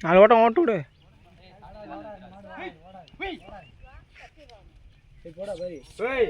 நாலு ஓட்டம் ஓட்டு விடு. போய்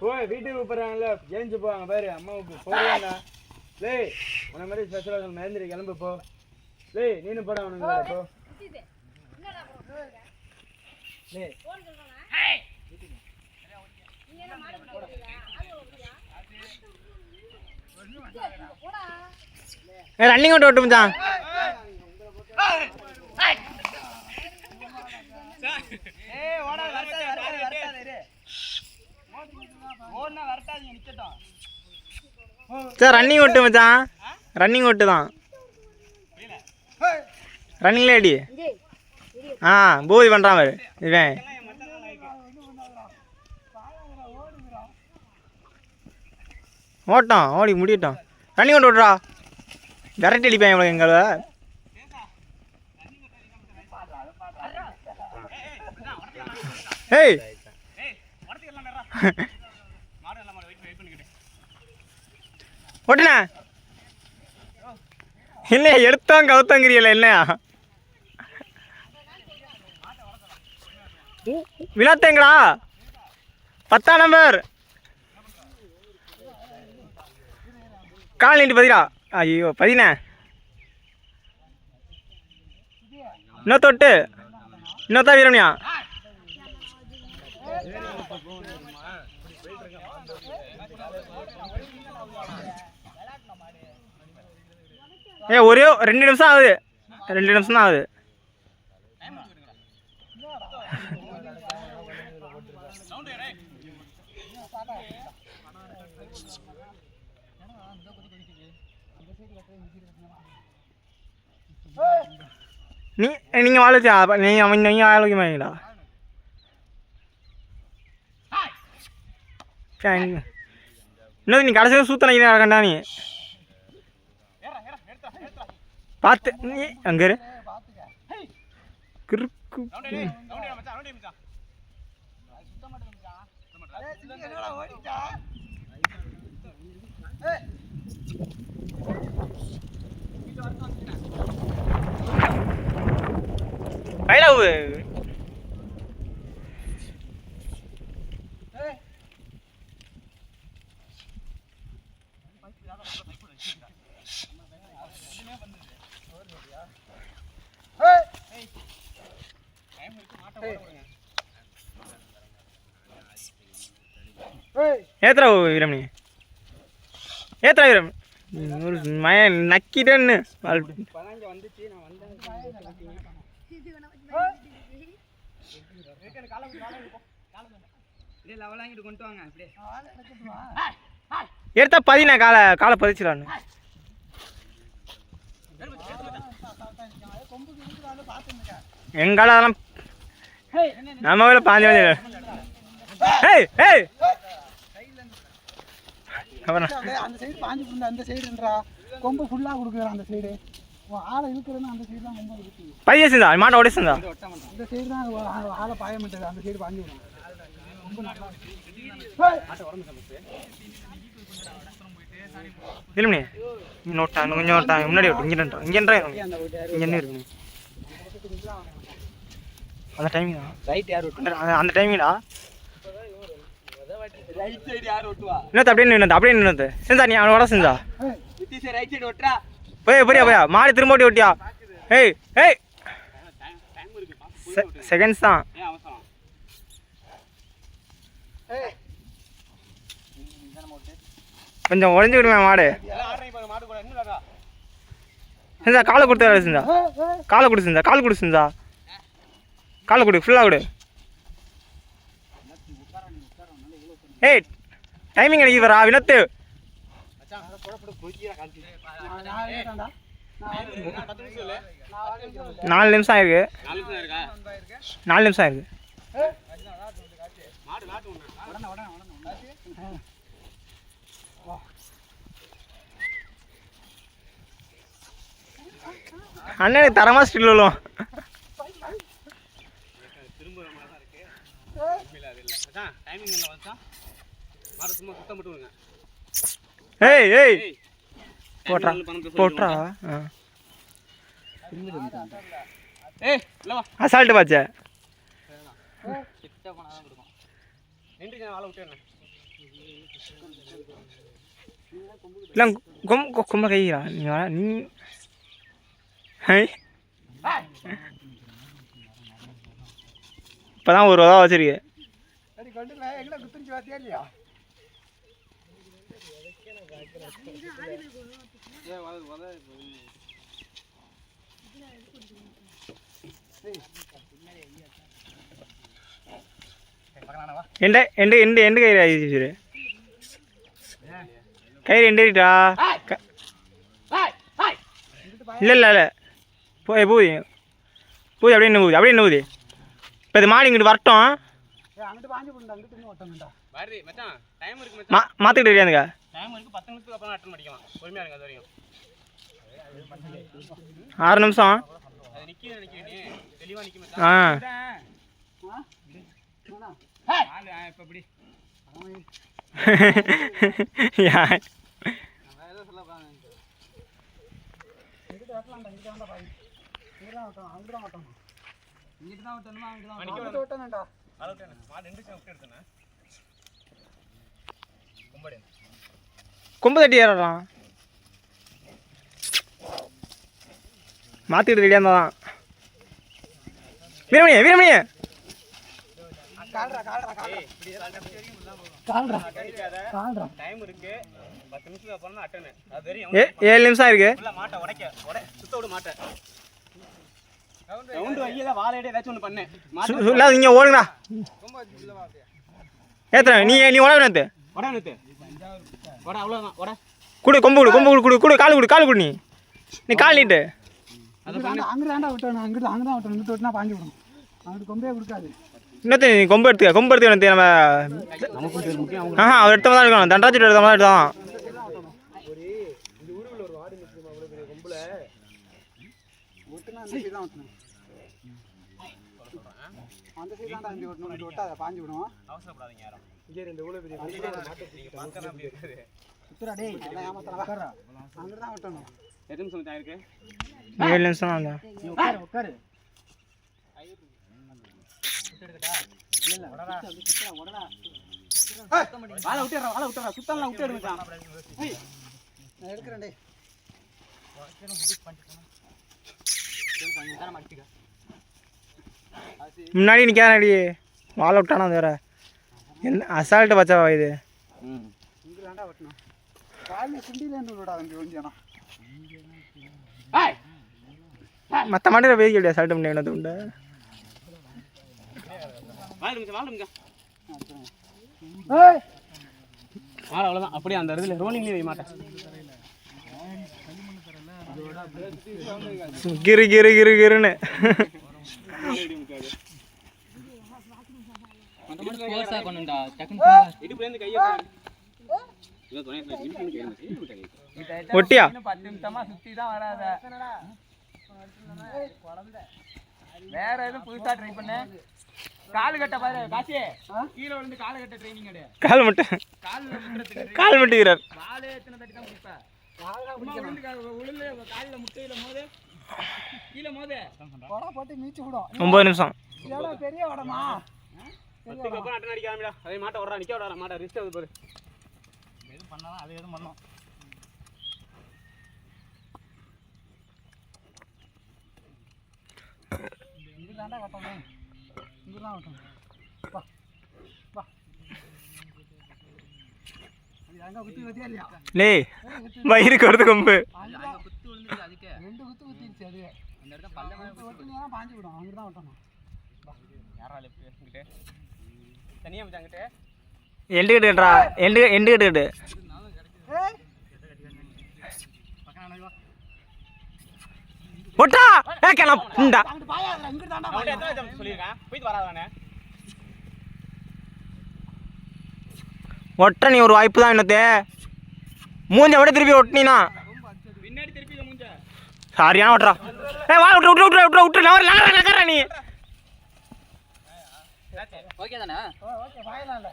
போய் வீட்டுக்கு போறாங்கல்ல ஏஞ்சி போவாங்க பாரு அம்மாவுக்கு போறாங்க லேய் உன மாதிரி ஸ்பெஷலாக மறந்துடு கிளம்பு போ. லே நீனு போட அவனுங்க போ. ஏ ரன்னிங் அவுட் ஓட்டு மச்சான். ஏய் ஓடா இரு நிக்கட்டும் சார் ரன்னிங் ஓட்டு மச்சான். ரன்னிங் ஓட்டு தான். ரன்னிங்ல அடி. ஆ பூதி பண்ணுறான் பாரு இவன். ஓட்டான் ஓடி முடியட்டும். தண்ணி கொண்டு விட்றா. விரட்டி அடிப்பேன் இவளுக்கு எங்களை ஏய். ஒட்டுண்ணா என்ன எடுத்தோம் கவுத்தங்கிறியல என்னையா? வினாத்தேங்களா பத்தாம் நம்பர் கால் நீட்டு பதிரா ஐயோ பதினே. இன்னொரு தொட்டு. இன்னொருத்தா வீரம்யா ஏ ஒரே ரெண்டு நிமிஷம் ஆகுது. ரெண்டு நிமிஷம் தான் ஆகுது. நீ நீங்கள் வாழச்சா நீங்கள் அவன் நீங்கள் ஆரோக்கியமாங்களா இன்னும் நீ கடைசியில் சூத்த நினைக்கிறா கண்டா நீ பார்த்து நீ அங்கே கிறுக்கு ம். பைலவு ஏத்துறா வீரமணி. ஏத்துறா வீரம் ஒரு மய நக்கிட்டேன்னு எடுத்தா பதினா காலை காலை பதிச்சிடான்னு எங்கால அதெல்லாம் நம்ம வேலை பாஞ்சு வந்து ஏய் ஏய்! அந்த சைடு பாஞ்சு அந்த சைடுன்றா கொம்பு ஃபுல்லாக கொடுக்குறான் அந்த சைடு ஆளை இழுக்கிறேன்னா அந்த சைடு தான் ரொம்ப இருக்கு பதிய செஞ்சா மாட்டை உடைச்சிருந்தா இந்த சைடு தான் ஆ- ஆளை பாய மாட்டேது அந்த சைடு பாஞ்சு விடும் ரொம்ப நல்லா இல்லைண்ணே நோட்டா இன்னும் கொஞ்சம் நோட்டா முன்னாடி விட்டு இங்கே என்ன அந்த டைமிங் ரைட் யார் ஓட்டு அந்த டைமிங்கடா ரைட் சைடு யார் ஓட்டுவா இன்னொரு அப்படியே நின்று அப்படியே நின்று செஞ்சா நீ செஞ்சா ரைட் சைடு ஓட்டுறா. போய் புரியா புரியா மாடு திரும்ப ஓட்டி ஓட்டியா? ஏய் ஏய். செகண்ட்ஸ் தான். கொஞ்சம் உடஞ்சி விடுவேன் மாடு. செஞ்சா காலை கொடுத்து வேலை செஞ்சா காலை கொடு செஞ்சா கால் கொடு செஞ்சா காலை கொடு ஃபுல்லாக கொடு. ஏய் டைமிங் எனக்கு வரா வினத்து. நாலு நிமிஷம் ஆயிருக்கு. நாலு நிமிஷம் ஆயிருக்கு. அண்ணனுக்கு தரமா ஸ்டில் விழும் ஏய். ஏய். போட்றா போட்றா. அசால்ட்டு பாச்சே. இல்லை கொம் கொம்ப கைகிறா நீ வா நீ. ஹை. இப்போ தான் ஒரு உதவ வச்சிருக்கு. சரி கொண்டு எங்களை குத்துருச்சு பார்த்தியா இல்லையா ஏய் வத வத எந்த எந்த எந்த எந்த கயிறு ஆயிடுச்சு கயிறு எண்டா இல்லை இல்லை இல்லை. போய் போகுது போகுது அப்படியே என்ன போகுது அப்படியே என்ன போகுது இப்போ இது மாடி இங்கிட்டு வரட்டும். மாற்றிக்கிட்டு இருக்காந்துங்க டைம் இருக்கு பத்து நிமிஷத்துக்கு அப்புறம் அட்டன் பண்ணிக்கலாம் பொறுமையா இருங்க அது வரையும் ஆறு நிமிஷம் அது நிக்க நிக்க நீ தெளிவா நிக்க மச்சான் ஆ இப்ப இப்படி யா நான் ஏதோ சொல்ல போறேன் இங்கிட்டு தான் விட்டணுமா அங்கிட்டு தான் அங்கிட்டு ஓட்டணும்டா ஆள விட்டேன் மாடு விட்டு எடுத்தேன் கும்படி கொம்பு தட்டி ஏறலாம் மாற்றிக்கிட்டு ரெடியாக இருந்தால் தான் வீரமணிய வீரமணிய ஏழு நிமிஷம் இருக்கு நீங்கள் ஓடுங்கடா. ஏத்துறேன் நீ நீ உடம்பு நேற்று அவ்வளோதான் கொடு கொம்பு கொடு கொம்பு கொடு கொடு கொடு கால் கொடு கால் கொடு நீ. நீ கால் நீட்டு. அங்கிட்டு தாண்டா விட்டணும் அங்கிட்டு அங்கே தான் விட்டணும் இங்கிட்டு விட்டுனா பாஞ்சு விடும். அங்கிட்டு கொம்பே கொடுக்காது. இன்னொரு நீ கொம்பு எடுத்துக்க கொம்பு எடுத்துக்க எனக்கு நம்ம? நமக்கு முக்கியம் ஆஹா அவர் எடுத்த தான் இருக்கணும் தண்டாச்சி எடுத்த மாதிரி தான். விட்டுனா அந்த சைடு தான் இங்கே விட்டணும் இங்கிட்டு விட்டாத பாஞ்சு விடுவோம். அவசரப்படாதீங்க யாரும். நீங்க பார்க்கறதா அப்படி இருக்காது. சுத்துறா டேய் எல்லாம் ஏமாத்தலாம் உட்காரா? அங்கிட்டு தான் விட்டணும் எத்தனை நிமிஷம் தான் இருக்கு? ஏழு நிமிஷம் தான் இருந்தா. நீ உட்காரு உட்காரு. வாழை விட்டுறா வாழை விட்டுறா சுத்தம்லாம் விட்டு எடுங்க நான் எடுக்கிறேன் டேய். முன்னாடி நிற்காதடி வாழை விட்டானா அது வேற. என்ன அசால்ட்டு பச்சாவா இது. மற்ற மாட்டில் போய் கேள்வி அசால்ட்டு பண்ணி என்ன உண்டு. அவ்வளோதான் அப்படியே அந்த இடத்துல ரோலிங்லேயே வை மாட்டேன் கிரு கிரு கிரு கிருன்னு. ஒட்டியா? பத்து நிமிஷமா சுத்தி தான் வராத வேற எதுவும் புதுசா ட்ரை பண்ண கால் கட்ட பாரு காசி கீழே விழுந்து காலு கட்ட ட்ரைனிங் கிடையாது கால் மட்டும் கால் முட்டுறதுக்கு கால் மட்டும் வீரர் காலே எத்தனை தட்டி தான் பிடிப்ப விழுந்து காலில் முட்டையில மோது ஒம்பது நிமிஷம். பெரிய வடமா அட்டன் ஆரம்பிடா அதே மாட்டை விட்றா நிற்க விடாத மாட்டை? ரிஸ்க் ஆகுது பாரு. எதுவும் பண்ணலாம் அது எதுவும் பண்ணோம். இங்கிட்டு தாண்டா கட்டணும் இங்கிட்டு தான் விட்டணும் வா வா. அது அங்கே குத்தி குத்தியா இல்லையா? லே வயிறுக்கு வருது கொம்பு அங்க குத்து விழுந்துச்சு அதுக்கு ரெண்டு குத்து குத்திருச்சு அது அந்த இடத்துல பல்ல குத்து வெட்டினா பாஞ்சு விடும் அங்கிட்டு தான் விட்டணும் யாரா லெஃப்ட் இங்கிட்டு தனியாக மச்சான் அங்கிட்டு எண்டு எண்டு ஏய். ஒட்டா ஏ கிளம் இந்தா. ஒட்ட நீ ஒரு வாய்ப்பு தான் என்னத்தே. மூஞ்ச விட திருப்பி ஒட்டினா பின்னாடி திருப்பி இதை மூஞ்ச சரியான ஒட்டுறா ஏ வா விட்டு விட்டு விட்டு விட்டு விட்டு நான் நகர நகர நீ. ஓகே தானே? ஓகே வாயலாம் இல்லை.